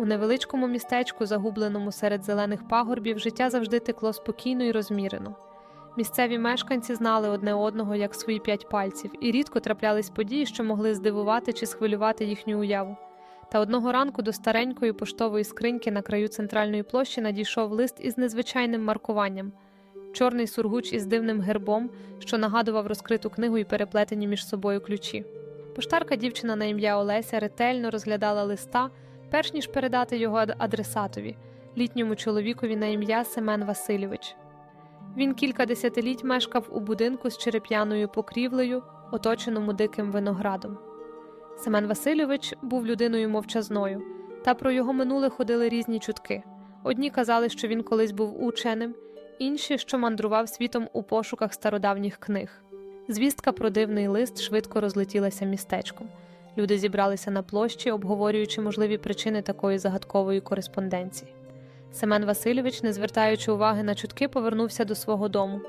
У невеличкому містечку, загубленому серед зелених пагорбів, життя завжди текло спокійно і розмірено. Місцеві мешканці знали одне одного як свої п'ять пальців, і рідко траплялись події, що могли здивувати чи схвилювати їхню уяву. Та одного ранку до старенької поштової скриньки на краю центральної площі надійшов лист із незвичайним маркуванням чорний сургуч із дивним гербом, що нагадував розкриту книгу і переплетені між собою ключі. Поштарка дівчина на ім'я Олеся ретельно розглядала листа, перш ніж передати його адресатові, літньому чоловікові на ім'я Семен Васильович. Він кілька десятиліть мешкав у будинку з череп'яною покрівлею, оточеному диким виноградом. Семен Васильович був людиною мовчазною, та про його минуле ходили різні чутки. Одні казали, що він колись був ученим, інші, що мандрував світом у пошуках стародавніх книг. Звістка про дивний лист швидко розлетілася містечком. Люди зібралися на площі, обговорюючи можливі причини такої загадкової кореспонденції. Семен Васильович, не звертаючи уваги на чутки, повернувся до свого дому.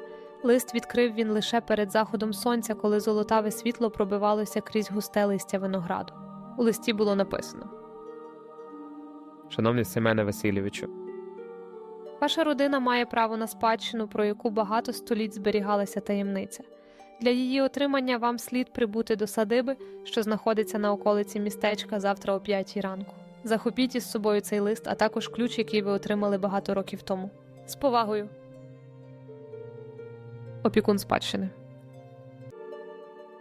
Лист відкрив він лише перед заходом сонця, коли золотаве світло пробивалося крізь густе листя винограду. У листі було написано: Шановний Семене Васильовичу, Ваша родина має право на спадщину, про яку багато століть зберігалася таємниця. Для її отримання вам слід прибути до садиби, що знаходиться на околиці містечка завтра о 5 ранку. Захопіть із собою цей лист, а також ключ, який ви отримали багато років тому. З повагою. Опікун спадщини.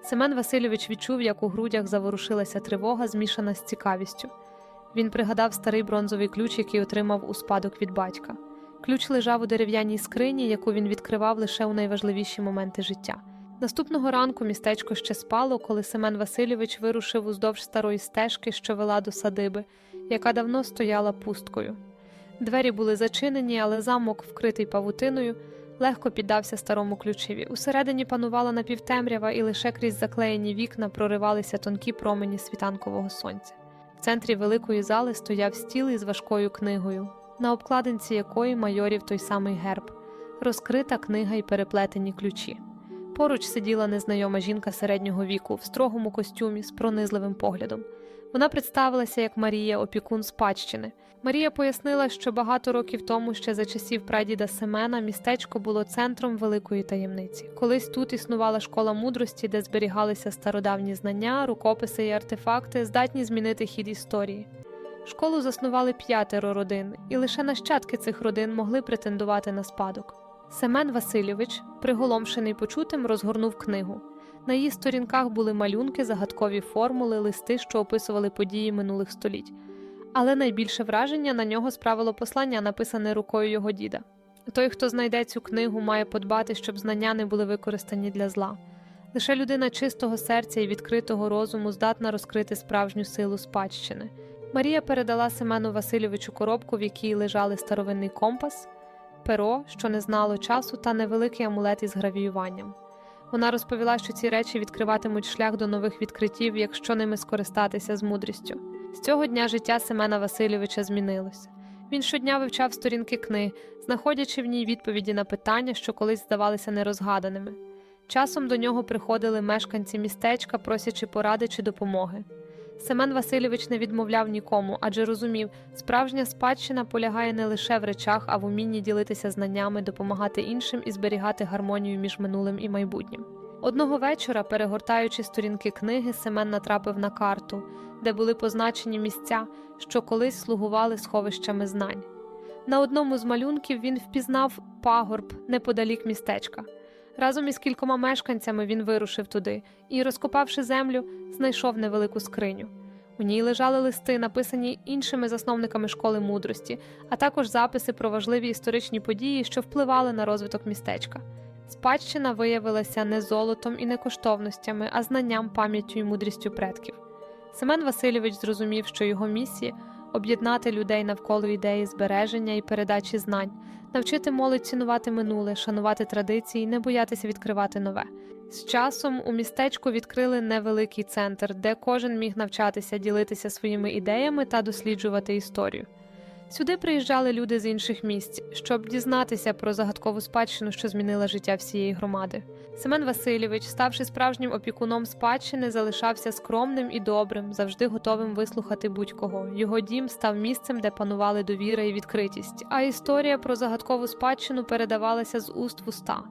Семен Васильович відчув, як у грудях заворушилася тривога, змішана з цікавістю. Він пригадав старий бронзовий ключ, який отримав у спадок від батька. Ключ лежав у дерев'яній скрині, яку він відкривав лише у найважливіші моменти життя. Наступного ранку містечко ще спало, коли Семен Васильович вирушив уздовж старої стежки, що вела до садиби, яка давно стояла пусткою. Двері були зачинені, але замок, вкритий павутиною, легко піддався старому ключеві. Усередині панувала напівтемрява, і лише крізь заклеєні вікна проривалися тонкі промені світанкового сонця. В центрі великої зали стояв стіл із важкою книгою, на обкладинці якої майорів той самий герб, розкрита книга і переплетені ключі. Поруч сиділа незнайома жінка середнього віку в строгому костюмі з пронизливим поглядом. Вона представилася як Марія, опікун спадщини. Марія пояснила, що багато років тому, ще за часів прадіда Семена, містечко було центром великої таємниці. Колись тут існувала школа мудрості, де зберігалися стародавні знання, рукописи і артефакти, здатні змінити хід історії. Школу заснували п'ятеро родин, і лише нащадки цих родин могли претендувати на спадок. Семен Васильович, приголомшений почутим, розгорнув книгу. На її сторінках були малюнки, загадкові формули, листи, що описували події минулих століть. Але найбільше враження на нього справило послання, написане рукою його діда. Той, хто знайде цю книгу, має подбати, щоб знання не були використані для зла. Лише людина чистого серця і відкритого розуму здатна розкрити справжню силу спадщини. Марія передала Семену Васильовичу коробку, в якій лежали старовинний компас, перо, що не знало часу, та невеликий амулет із гравіюванням. Вона розповіла, що ці речі відкриватимуть шлях до нових відкриттів, якщо ними скористатися з мудрістю. З цього дня життя Семена Васильовича змінилося. Він щодня вивчав сторінки книг, знаходячи в ній відповіді на питання, що колись здавалися нерозгаданими. Часом до нього приходили мешканці містечка, просячи поради чи допомоги. Семен Васильович не відмовляв нікому, адже розумів, справжня спадщина полягає не лише в речах, а в умінні ділитися знаннями, допомагати іншим і зберігати гармонію між минулим і майбутнім. Одного вечора, перегортаючи сторінки книги, Семен натрапив на карту, де були позначені місця, що колись слугували сховищами знань. На одному з малюнків він впізнав пагорб неподалік містечка. Разом із кількома мешканцями він вирушив туди і, розкопавши землю, знайшов невелику скриню. У ній лежали листи, написані іншими засновниками школи мудрості, а також записи про важливі історичні події, що впливали на розвиток містечка. Спадщина виявилася не золотом і не коштовностями, а знанням, пам'яттю і мудрістю предків. Семен Васильович зрозумів, що його місія об'єднати людей навколо ідеї збереження і передачі знань, навчити молодь цінувати минуле, шанувати традиції, не боятися відкривати нове. З часом у містечку відкрили невеликий центр, де кожен міг навчатися ділитися своїми ідеями та досліджувати історію. Сюди приїжджали люди з інших місць, щоб дізнатися про загадкову спадщину, що змінила життя всієї громади. Семен Васильович, ставши справжнім опікуном спадщини, залишався скромним і добрим, завжди готовим вислухати будь-кого. Його дім став місцем, де панували довіра і відкритість. А історія про загадкову спадщину передавалася з уст в уста,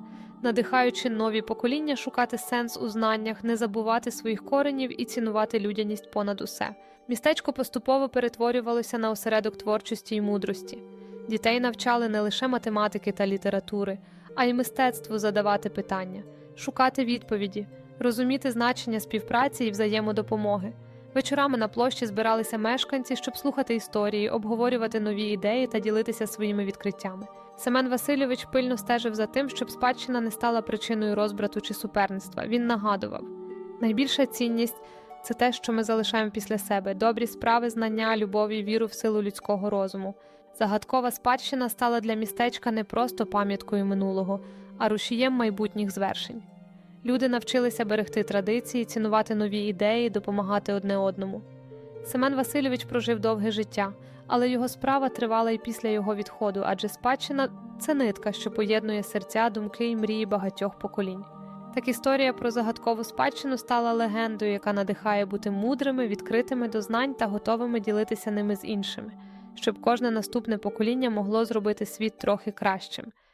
надихаючи нові покоління шукати сенс у знаннях, не забувати своїх коренів і цінувати людяність понад усе. Містечко поступово перетворювалося на осередок творчості і мудрості. Дітей навчали не лише математики та літератури, а й мистецтву задавати питання, шукати відповіді, розуміти значення співпраці і взаємодопомоги. Вечорами на площі збиралися мешканці, щоб слухати історії, обговорювати нові ідеї та ділитися своїми відкриттями. Семен Васильович пильно стежив за тим, щоб спадщина не стала причиною розбрату чи суперництва. Він нагадував: найбільша цінність це те, що ми залишаємо після себе: добрі справи, знання, любов і віру в силу людського розуму. Загадкова спадщина стала для містечка не просто пам'яткою минулого, а рушієм майбутніх звершень. Люди навчилися берегти традиції, цінувати нові ідеї, допомагати одне одному. Семен Васильович прожив довге життя, але його справа тривала і після його відходу, адже спадщина це нитка, що поєднує серця, думки і мрії багатьох поколінь. Так історія про загадкову спадщину стала легендою, яка надихає бути мудрими, відкритими до знань та готовими ділитися ними з іншими, щоб кожне наступне покоління могло зробити світ трохи кращим.